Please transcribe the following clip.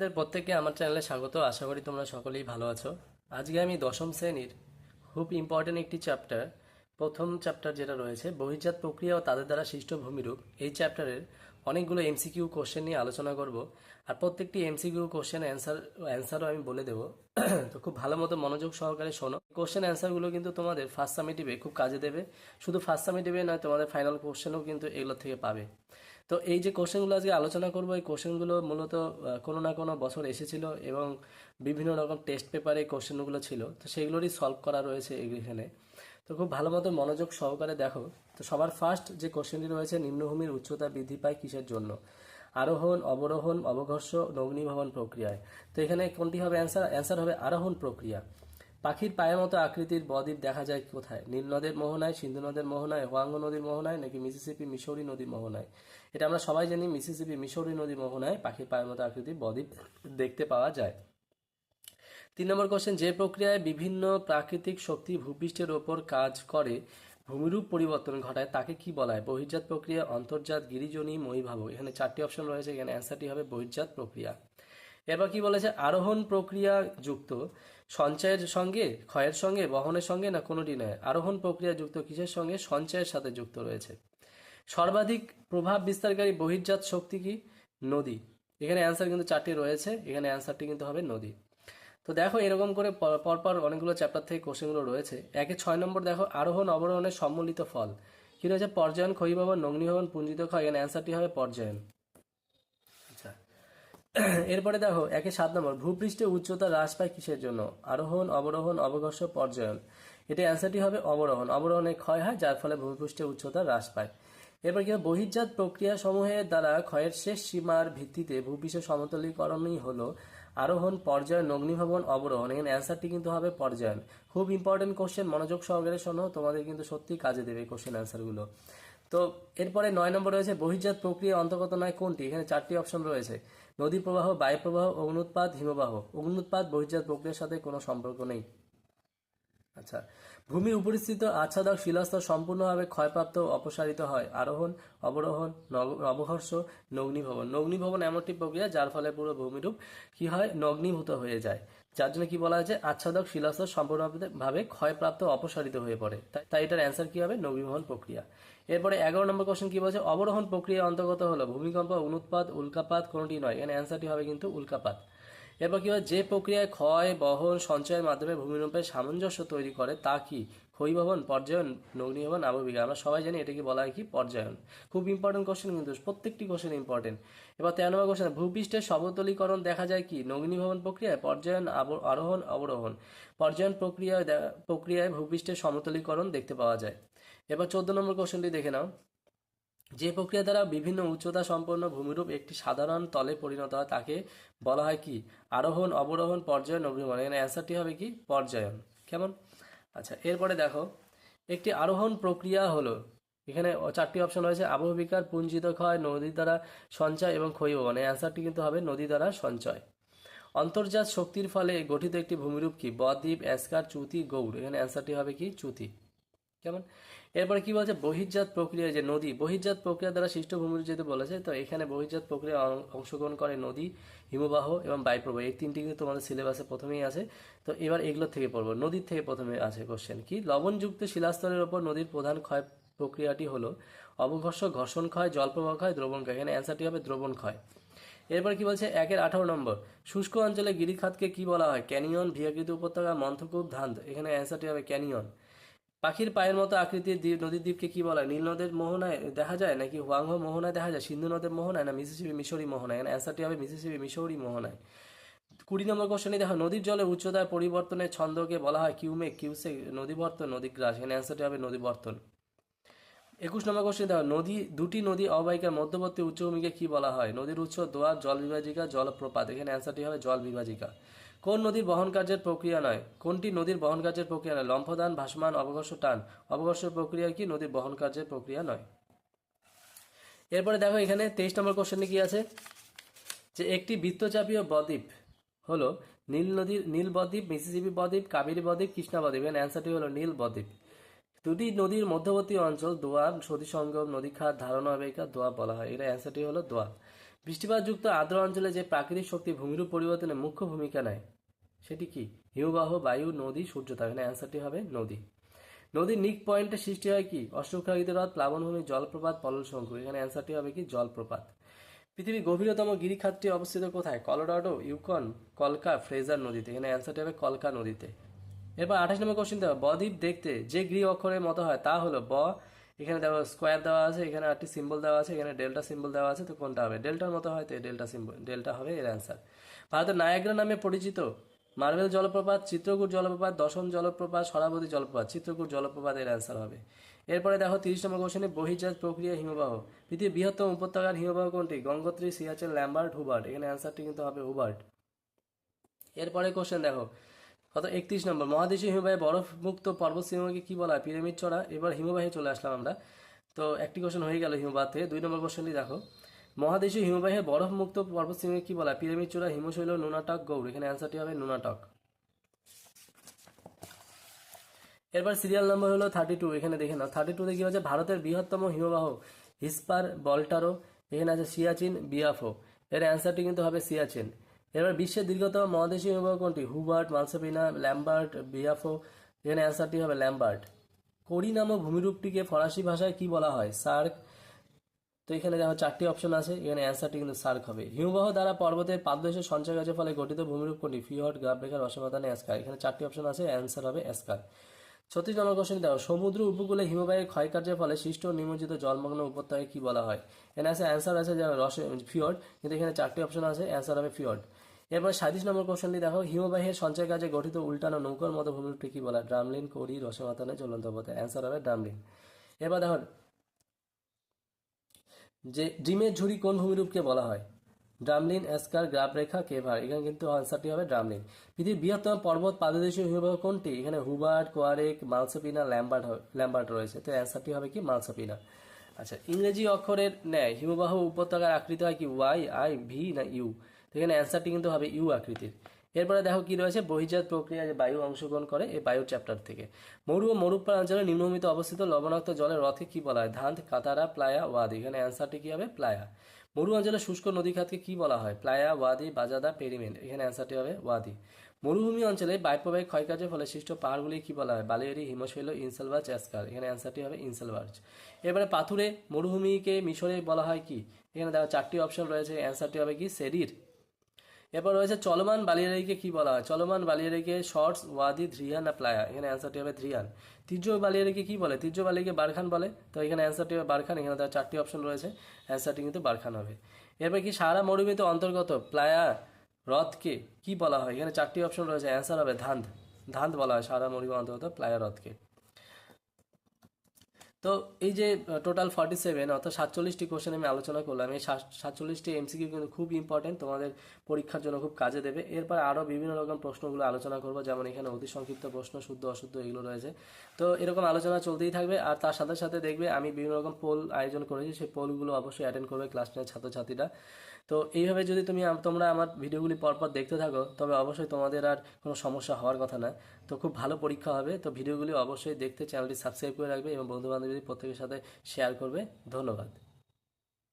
তোমাদের প্রত্যেককে আমার চ্যানেলে স্বাগত। আশা করি তোমরা সকলেই ভালো আছো। আজকে আমি দশম শ্রেণির খুব ইম্পর্টেন্ট একটি চ্যাপ্টার প্রথম চ্যাপ্টার যেটা রয়েছে, বহির্জাত প্রক্রিয়া ও তাদের দ্বারা সৃষ্ট ভূমিরূপ। এই চ্যাপ্টারের অনেকগুলো এমসিকিউ কোশ্চেন নিয়ে আলোচনা করব। আর প্রত্যেকটি এমসিকিউ কোশ্চেন অ্যান্সার অ্যান্সারও আমি বলে দেবো। তো খুব ভালো মতো মনোযোগ সহকারে শোনো। কোশ্চেন অ্যান্সারগুলো কিন্তু তোমাদের ফার্স্ট সামিটিভে খুব কাজে দেবে। শুধু ফার্স্ট সামিটিভে নয়, তোমাদের ফাইনাল কোশ্চেনও কিন্তু এগুলো থেকে পাবে। তো এই যে কোশ্চেনগুলো আজকে আলোচনা করব, এই কোশ্চেনগুলো মূলত কোনো না কোনো বছর এসেছিল এবং বিভিন্ন রকম টেস্ট পেপারে কোশ্চেনগুলো ছিল। তো সেগুলোরই সলভ করা রয়েছে এখানে। তো খুব ভালো মতো মনোযোগ সহকারে দেখো। তো সবার ফার্স্ট যে কোশ্চেনটি রয়েছে, নিম্নভূমির উচ্চতা বৃদ্ধি পায় কিসের জন্য? আরোহণ, অবরোহণ, অবঘর্ষ, নগ্নীভবন প্রক্রিয়ায়। তো এখানে কোনটি হবে অ্যান্সার অ্যান্সার হবে আরোহণ প্রক্রিয়া। পাখির পায়ের মতো আকৃতির বদ্বীপ দেখা যায় কোথায়? নীল নদের মোহনায়, সিন্ধু নদের মোহনায় হোয়াঙ্গ নদীর মোহনায়, নাকি মিসিসিপি মিশরি নদীর মোহনায়? এটা আমরা সবাই জানি মিসিসিপি মিশরি নদীর মোহনায় পাখির পায়ের মতো আকৃতির বদ্বীপ দেখতে পাওয়া যায়। তিন নম্বর কোশ্চেন যে প্রক্রিয়ায় বিভিন্ন প্রাকৃতিক শক্তি ভূপৃষ্ঠের ওপর কাজ করে, ভূমিরূপ পরিবর্তন ঘটায়, তাকে কি বলা হয়? বহির্জাত প্রক্রিয়া, অন্তর্জাত, গিরিজনী মহিভাব এখানে চারটি অপশন রয়েছে, এখানে অ্যান্সারটি হবে বহির্জাত প্রক্রিয়া। এবার কি বলেছে? আরোহণ প্রক্রিয়া যুক্ত। সঞ্চয়ের সঙ্গে, ক্ষয়ের সঙ্গে, বহনের সঙ্গে না কোনোটি নয়? আরোহণ প্রক্রিয়া যুক্ত কিসের সঙ্গে? সঞ্চয়ের সাথে যুক্ত রয়েছে। সর্বাধিক প্রভাব বিস্তারকারী বহির্জাত শক্তি কি? নদী। এখানে অ্যান্সার কিন্তু চারটি রয়েছে। এখানে অ্যান্সারটি কিন্তু হবে নদী। তো দেখো, এরকম করে পর- পরপর অনেকগুলো চ্যাপ্টার থেকে কোশ্চেনগুলো রয়েছে। একে ছয় নম্বর দেখো, আরোহণ অবরোহণের সম্মিলিত ফল। কি রয়েছে? পর্যায়ন, ক্ষয়ীভবন নগ্নীভবন পুঞ্জিত ক্ষয়। এখানে অ্যান্সারটি হবে পর্যায়ন। এরপরে দেখো একে সাত নম্বর, ভূপৃষ্ঠে উচ্চতা হ্রাস পায় কিসের জন্য? আরোহণ, অবরোহণ, অবঘর্ষ, পর্যায়ন। এটা অ্যান্সারটি হবে অবরোহণ। অবরোহণে ক্ষয় হয়, যার ফলে ভূপৃষ্ঠে উচ্চতা হ্রাস পায়। এরপর কি বহির্জাত প্রক্রিয়া সমূহের দ্বারা ক্ষয়ের শেষ সীমার ভিত্তিতে ভূপৃষ্ঠ সমতলীকরণই হলো আরোহণ পর্যায় নগ্নিভবন অবরোহণ। এখানে অ্যান্সারটি কিন্তু হবে পর্যায়ন। খুব ইম্পর্টেন্ট কোশ্চেন মনোযোগ সহকারে শোনো, তোমাদের কিন্তু সত্যি কাজে দেবে কোশ্চেন অ্যান্সারগুলো তো এরপরে নয় নম্বর রয়েছে, বহির্জাত প্রক্রিয়া অন্তর্গত নয় কোনটি? এখানে চারটি অপশন রয়েছে। নদী প্রবাহ বায়ু প্রবাহ অগ্নুৎপাত, হিমবাহ। অগ্নুৎপাত, বহির্জাত প্রক্রিয়ার সাথে কোনো সম্পর্ক নেই। আচ্ছা। ভূমির উপরিস্থিত আচ্ছাদক শিলাস্তর সম্পূর্ণভাবে ক্ষয়প্রাপ্ত অপসারিত হয়। আরোহণ, অবরোহণ অবঘর্ষ নগ্নিভবন। নগ্নিভবন এমন একটি প্রক্রিয়া যার ফলে পুরো ভূমিরূপ কি হয়? নগ্নীভূত হয়ে যায়। যার জন্য কি বলা হয়েছে? আচ্ছাদক শিলাস্তর সম্পূর্ণভাবে ক্ষয়প্রাপ্ত অপসারিত হয়ে পড়ে। তাই- তাই এটার অ্যান্সার কি হবে? নগ্নীভবন প্রক্রিয়া। এরপরে এগারো নম্বর কোশ্চেন কি বলছে? অবরোহণ প্রক্রিয়া অন্তর্গত হলো ভূমিকম্প, অনুৎপাত, উল্কাপাত কোনটি নয়? এখানে অ্যান্সারটি হবে কিন্তু উল্কাপাত। এরপর কি হয়? যে প্রক্রিয়ায় ক্ষয়, বহন, সঞ্চয়ের মাধ্যমে ভূমিরূপের সামঞ্জস্য তৈরি করে, তা কি? ক্ষয়ীভবন, পর্যায়ন, নগ্নিভবন আবহবিকা আমরা সবাই জানি এটাকে বলা হয় কি? পর্যায়ন। খুব ইম্পর্টেন্ট কোশ্চেন কিন্তু, প্রত্যেকটি কোশ্চেন ইম্পর্টেন্ট এবার তেরো নম্বর কোশ্চেন ভূপৃষ্ঠের সমতলীকরণ দেখা যায় কি? নগ্নিভবন প্রক্রিয়ায় পর্যায়ন আরোহণ, অবরোহণ। পর্যায়ন প্রক্রিয়ায় প্রক্রিয়ায় ভূপৃষ্ঠের সমতলীকরণ দেখতে পাওয়া যায়। এবার চোদ্দ নম্বর কোশ্চেনটি দেখে নাও। যে প্রক্রিয়া দ্বারা বিভিন্ন উচ্চতা সম্পন্ন ভূমিরূপ একটি সাধারণ তলে পরিণত হয়, তাকে বলা হয় কি? আরোহণ, অবরোহণ, পর্যায়ন অগ্নিভবন এখানে অ্যান্সারটি হবে কি? পর্যায়ন। কেমন? আচ্ছা এরপরে দেখো, একটি আরোহণ প্রক্রিয়া হলো, এখানে চারটি অপশন রয়েছে, আবহবিকার, পুঞ্জিত ক্ষয়, নদী দ্বারা সঞ্চয় এবং ক্ষয়ীভবন এই অ্যান্সারটি কিন্তু হবে নদী দ্বারা সঞ্চয়। অন্তর্জাত শক্তির ফলে গঠিত একটি ভূমিরূপ কি? বদ্বীপ অ্যাসকার চ্যুতি গৌড়। এখানে অ্যান্সারটি হবে কি? চ্যুতি কেমন? এরপরে কি বলছে? বহির্জাত প্রক্রিয়া যে নদী, বহির্জাত প্রক্রিয়া দ্বারা সৃষ্ট ভূমির যেহেতু বলেছে, তো এখানে বহির্জাত প্রক্রিয়া অংশগ্রহণ করে নদী, হিমবাহ এবং বায়ুপ্রবাহ। এই তিনটি কিন্তু তোমাদের সিলেবাসে প্রথমেই আছে। তো এবার এগুলো থেকে পড়ব। নদীর থেকে প্রথমে আছে কোশ্চেন কি? লবণযুক্ত শিলাস্তরের ওপর নদীর প্রধান ক্ষয় প্রক্রিয়াটি হলো অবঘর্ষ, ঘর্ষণ ক্ষয়, জলপ্রবাহ ক্ষয়, দ্রবণ ক্ষয়। এখানে অ্যান্সারটি হবে দ্রবণ ক্ষয়। এরপর কি বলছে? একের আঠারো নম্বর। শুষ্ক অঞ্চলে গিরিখাতকে কি বলা হয়? ক্যানিয়ন, ভিয়াকৃত উপত্যকা, মন্থকূপ ধান এখানে অ্যান্সারটি হবে ক্যানিয়ন। পাখির পায়ের মতো আকৃতির দ্বীপ, নদীর দ্বীপকে কি বলা? হয় নীল নদের মোহনায় দেখা যায় নাকি হোয়াংহো মোহনায় দেখা যায়? সিন্ধু নদের মোহনায় না মিসিসিপি মিশরি মোহনায়? অ্যান্সারটি হবে মিসিসিপি মিশরি মোহনায়। কুড়ি নম্বর কোশ্চেনে দেখো, নদীর জলের উচ্চতার পরিবর্তনের ছন্দকে বলা হয় কিউমেক কিউসে নদীবর্তন, নদীগ্রাস। এখানে অ্যান্সারটি হবে নদীবর্তন। একুশ নম্বর কোশ্চেন দেখো, নদী, দুটি নদী অববাহিকার মধ্যবর্তী উচ্চভূমিকে কি বলা হয়? নদীর উৎস দোয়ার জল বিভাজিকা জলপ্রপাত। এখানে অ্যান্সারটি হবে জল বিভাজিকা কোন নদীর বহন কার্যের প্রক্রিয়া নয়? কোনটি নদীর বহন কার্যের প্রক্রিয়া নয়? লম্ফদান, ভাসমান, অবঘর্ষ, টান। অবঘর্ষ প্রক্রিয়া কি? নদীর বহন কার্যের প্রক্রিয়া নয়। এরপরে দেখো এখানে তেইশ নম্বর কোশ্চেনে কি আছে? যে একটি বৃত্তচাপীয় বদ্বীপ হলো নীল নদীর, নীল বদ্বীপ, মিসিসিপি বদ্বীপ, কাবেরী বদ্বীপ, কৃষ্ণা বদ্বীপ। এখানে অ্যান্সারটি হলো নীল বদ্বীপ। দুটি নদীর মধ্যবর্তী অঞ্চল দোয়াব সতী সঙ্গম নদী খাত ধারণা অবেকা দোয়া বলা হয়। এটা অ্যান্সারটি হলো দোয়া বৃষ্টিপাতযুক্ত আর্দ্র অঞ্চলে যে প্রাকৃতিক শক্তি ভূমিরূপ পরিবর্তনে মুখ্য ভূমিকা নেয়, সেটি কি? হিমবাহ, বায়ু, নদী, সূর্য। সূর্যতাপ এখানে অ্যান্সারটি হবে নদী। নদীর নিক পয়েন্টে সৃষ্টি হয় কি? অশ্বক্ষাগিত হ্রদ, প্লাবনভূমি, জলপ্রপাত, পলল শঙ্কু এখানে অ্যান্সারটি হবে কি? জলপ্রপাত। পৃথিবীর গভীরতম গিরিখাতটি অবস্থিত কোথায়? কলোরাডো, ইউকন, কলকা, ফ্রেজার নদীতে। এখানে অ্যান্সারটি হবে কলকা নদীতে। এরপর আঠাশ নম্বর কোশ্চেন দেওয়া বদ্বীপ দেখতে যে গ্রী অক্ষরের মতো হয়, তা হলো ব এখানে দেওয়া স্কোয়ার দেওয়া আছে, এখানে আটটি সিম্বল দেওয়া আছে, এখানে ডেল্টা সিম্বল দেওয়া আছে, তো কোনটা হবে? ডেল্টার মতো হয় তো ডেল্টা সিম্বল, ডেল্টা হবে এর অ্যান্সার ভারতের নায়াগ্রা নামে পরিচিত মার্বেল জলপ্রপাত, চিত্রকূট জলপ্রপাত, দশম জলপ্রপাত, সরাবতী জলপ্রপাত, চিত্রকূট জলপ্রপাত এর অ্যান্সার হবে। এরপরে দেখো তিরিশ নম্বর কোশ্চেনে বহির্জাত প্রক্রিয়া হিমবাহ। পৃথিবীর বৃহত্তম উপত্যকার হিমবাহ কোনটি? Gangotri, Siachen, Lambert, Hubbard. এখানে অ্যান্সারটি কিন্তু হবে হুবার্ট। এরপরে কোশ্চেন দেখো কত একত্রিশ নম্বর। মহাদেশে হিমবাহে বরফ মুক্ত পর্বতশৃঙ্গকে কি বলা হয়? পিরামিড চড়া। এবার হিমবাহে চলে আসলাম আমরা। তো একটি কোশ্চেন হয়ে গেল হিমবাহ থেকে। দুই নম্বর কোশ্চেনটি দেখো। মহাদেশীয় হিমবাহে বরফমুক্ত মুক্ত পর্বতশৃঙ্গকে কি বলা পিরামিড চূড়া, হিমশৈল, নুনাটক, গৌড়। এখানে অ্যান্সারটি হবে নুনাটক। এরপর সিরিয়াল নম্বর হলো থার্টি টু এখানে দেখে নাও। থার্টি টুতে কি হচ্ছে ভারতের বৃহত্তম হিমবাহ হিসপার, বল্টারো। এখানে আছে সিয়াচিন, বিয়াফো। এর অ্যান্সারটি কিন্তু হবে সিয়াচিন। এবার বিশ্বের দীর্ঘতম মহাদেশীয় হিমবাহ কোনটি? হুবার্ট, মালসাপিনা, ল্যাম্বার্ট, বিয়াফো এখানে অ্যান্সারটি হবে ল্যাম্বার্ট। কোরি নামক ভূমিরূপটিকে ফরাসি ভাষায় কি বলা হয়? সার্ক। তো এখানে দেখো চারটি অপশন আছে, এখানে অ্যান্সারটি কিন্তু সার্ক হবে। হিমবাহ দ্বারা পর্বতের পাদদেশে সঞ্চয় গাছের ফলে গঠিত ভূমিরূপ কোনটি? ফিহট, গ্রাফরেখার অসমাধানে অ্যাসকার এখানে চারটি অপশন আছে অ্যান্সার হবে অ্যাসকার ছত্রিশ নম্বর কোশ্চেন দেখো, সমুদ্র উপকূলে হিমবাহের ক্ষয়কার্যের ফলে সৃষ্ট নিমজ্জিত জলমগ্ন উপত্যকায় কি বলা হয়? এখানে আছে অ্যান্সার আছে যে রসে ফিয়ড কিন্তু এখানে চারটি অপশন আছে অ্যান্সার হবে ফিয়ড এরপর সাঁত্রিশ নম্বর কোশ্চেনটি দেখো, হিমবাহের সঞ্চয় কাজে গঠিত উল্টানো নৌকার মতো ভূমিরূপটি কি বলা? ড্রামলিন করি রসমাতানে জ্বলন্ত পথে। অ্যান্সার হবে ড্রামলিন। এবার দেখো, যে ডিমের ঝুড়ি কোন ভূমিরূপকে বলা হয়? ড্রামলিন, এসকার গ্রাফ রেখা কেভার। এখানে কিন্তু আনসারটি হবে ড্রামলিন। পৃথিবীর বৃহত্তম পর্বত পাদদেশীয় হিমবাহ কোনটি? এখানে হুবার্ট, কোয়ারেক, মালসাপিনা, ল্যাম্বার্ট ল্যাম্বার্ট রয়েছে। তো অ্যান্সারটি হবে কি? মালসাপিনা। আচ্ছা ইংরেজি অক্ষরের ন্যায় হিমবাহ উপত্যকার আকৃতি হয় কি? ওয়াই আই ভি না ইউ তো এখানে অ্যান্সারটি কিন্তু হবে ইউ আকৃতির। এরপরে দেখো কি রয়েছে? বহির্জাত প্রক্রিয়া যে বায়ু অংশগ্রহণ করে এই বায়ু চ্যাপ্টার থেকে। মরু ও মরুপ্রাণ অঞ্চলে নিম্নভূমিতে অবস্থিত লবণাক্ত জলের রথকে কি বলা হয়? ধান কাতারা, প্লায়া, ওয়াদি। এখানে অ্যান্সারটি কি হবে? প্লায়া। মরু অঞ্চলে শুষ্ক নদী খাতকে কি বলা হয়? প্লায়া, ওয়াদি, বাজাদা পেরিমেন্ট এখানে অ্যান্সারটি হবে ওয়াদি। মরুভূমি অঞ্চলে বায়ুপ্রবাহিক ক্ষয়কার্যের ফলে সৃষ্ট পাহাড়গুলি কি বলা হয়? বালিয়ারি, হিমশৈল ইনসেলভার্চ অ্যাসকার এখানে অ্যান্সারটি হবে ইনসেলভার্চ এবারে পাথুরে মরুভূমিকে মিশরে বলা হয় কি? এখানে দেখো চারটি অপশন রয়েছে। অ্যান্সারটি হবে কি? সেরির এরপর রয়েছে চলমান বালিয়ারিকে কি বলা হয়? চলমান বালিয়ারিকে শর্টস, ওয়াদি ধ্রিয়ান না প্লায়া। এখানে অ্যান্সারটি হবে ধ্রিয়ান তীর্য বালিয়ারিকে কি বলে? তীর্য বালিকে বারখান বলে। তো এখানে অ্যান্সারটি হবে বারখান। এখানে তার চারটি অপশন রয়েছে। অ্যান্সারটি কিন্তু বারখান হবে। এরপর কি সারা মরুভূমিতে অন্তর্গত প্লায়া হ্রদকে কি বলা হয়? এখানে চারটি অপশন রয়েছে। অ্যান্সার হবে ধান্ধ ধান্ধ বলা হয় সারা মরুভূমি অন্তর্গত প্লায়া হ্রদকে। তো এই যে টোটাল ফর্টি সেভেন অর্থাৎ সাতচল্লিশটি কোশ্চেন আমি আলোচনা করলাম, এই সাত- সাতচল্লিশটি এমসিকিউ কিন্তু খুব ইম্পর্টেন্ট তোমাদের পরীক্ষার জন্য খুব কাজে দেবে। এরপর আরও বিভিন্ন রকম প্রশ্নগুলো আলোচনা করব, যেমন এখানে অতি সংক্ষিপ্ত প্রশ্ন, শুদ্ধ, অশুদ্ধ, এগুলো রয়েছে। তো এরকম আলোচনা চলতেই থাকবে, আর তার সাথে সাথে দেখবে আমি বিভিন্ন রকম পোল আয়োজন করেছি, সেই পোলগুলো অবশ্যই অ্যাটেন্ড করবে ক্লাস টেনের ছাত্রছাত্রীরা। তো এইভাবে যদি তুমি তোমরা আমার ভিডিওগুলি পরপর দেখতে থাকো, তবে অবশ্যই তোমাদের আর কোনো সমস্যা হওয়ার কথা না। তো খুব ভালো পরীক্ষা হবে, তো ভিডিওগুলি অবশ্যই দেখতে চ্যানেলটি সাবস্ক্রাইব করে রাখবে এবং বন্ধু বান্ধবী প্রত্যেকের সাথে শেয়ার করবে ধন্যবাদ।